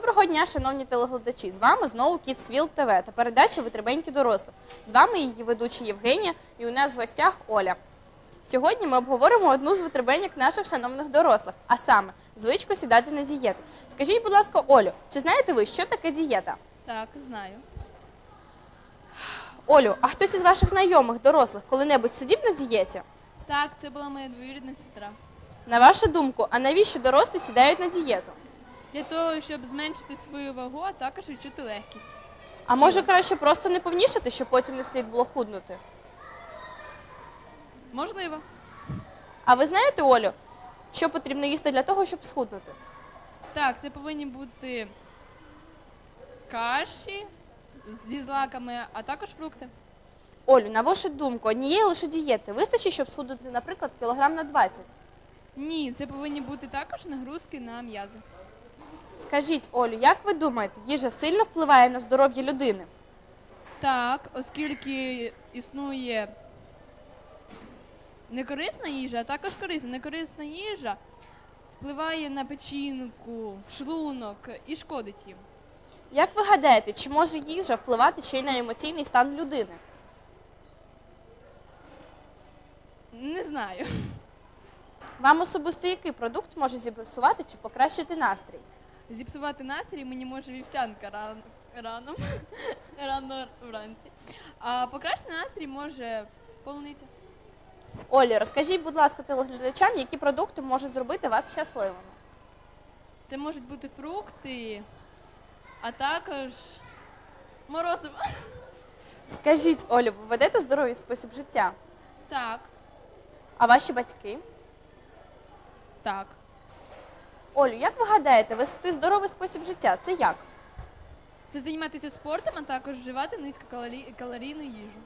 дня, шановні телеглядачі! З вами знову Кіцвіл ТВ та передача Витребеньки дорослих. З вами її ведуча Євгенія і у нас в гостях Оля. Сьогодні ми обговоримо одну з витребеньок наших шановних дорослих, а саме звичку сідати на дієти. Скажіть, будь ласка, Олю, чи знаєте ви, що таке дієта? Так, знаю. Олю, а хтось із ваших знайомих дорослих коли-небудь сидів на дієті? Так, це була моя двоюрідна сестра. На вашу думку, а навіщо дорослі сідають на дієту? Для того, щоб зменшити свою вагу, а також відчути легкість. А може краще просто не повнішати, щоб потім не слід було худнути? Можливо. А ви знаєте, Олю, що потрібно їсти для того, щоб схуднути? Так, це повинні бути каші зі злаками, а також фрукти. Олю, на вашу думку, однієї лише дієти вистачить, щоб схуднути, наприклад, кілограм на 20? Ні, це повинні бути також нагрузки на м'язи. Скажіть, Олю, як ви думаєте, їжа сильно впливає на здоров'я людини? Так, оскільки існує некорисна їжа, а також корисна. Некорисна їжа впливає на печінку, шлунок і шкодить їм. Як ви гадаєте, чи може їжа впливати ще й на емоційний стан людини? Не знаю. Вам особисто який продукт може зіпсувати чи покращити настрій? Зіпсувати настрій мені може вівсянка ран, рано, рано вранці. А покращити настрій може полуниця. Олі, розкажіть, будь ласка, телеглядачам, які продукти можуть зробити вас щасливими? Це можуть бути фрукти, а також морозиво. Скажіть, Олю, ви ведете здоровий спосіб життя? Так, А ваші батьки? так. Олю, як ви гадаєте, вести здоровий спосіб життя це як? Це займатися спортом, а також вживати низькокалорійну їжу.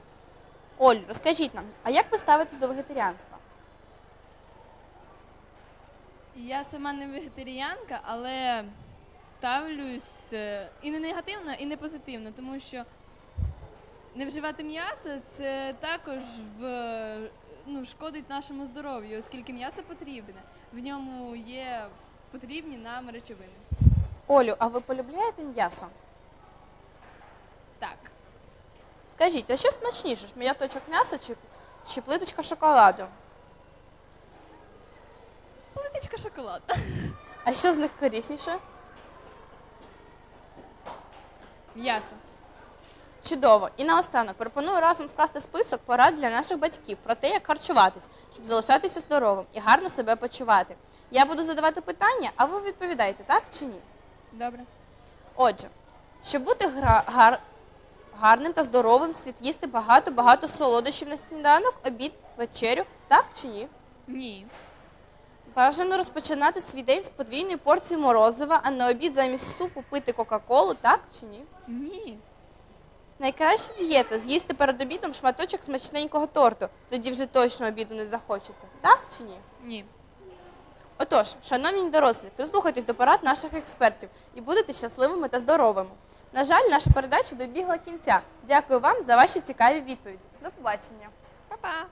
Олю, розкажіть нам, а як ви ставитесь до вегетаріанства? Я сама не вегетаріанка, але ставлюсь е, і не негативно, і не позитивно, тому що не вживати м'ясо це також в, ну, шкодить нашому здоров'ю, оскільки м'ясо потрібне. В ньому є потрібні нам речовини. Олю, а ви полюбляєте м'ясо? Так. Скажіть, а що смачніше, шматочок м'яса чи, чи плиточка шоколаду? Плиточка шоколаду. А що з них корисніше? М'ясо. Чудово. І наостанок пропоную разом скласти список порад для наших батьків про те, як харчуватись, щоб залишатися здоровим і гарно себе почувати. Я буду задавати питання, а ви відповідаєте, так чи ні? Добре. Отже, щоб бути гра- гар- гарним та здоровим, слід їсти багато-багато солодощів на сніданок, обід, вечерю, так чи ні? Ні. Бажано розпочинати свій день з подвійної порції морозива, а на обід замість супу пити Кока-Колу, так чи ні? Ні. Найкраща дієта з'їсти перед обідом шматочок смачненького торту. Тоді вже точно обіду не захочеться. Так чи ні? Ні. Отож, шановні дорослі, прислухайтесь до порад наших експертів і будете щасливими та здоровими. На жаль, наша передача добігла кінця. Дякую вам за ваші цікаві відповіді. До побачення. Па-па.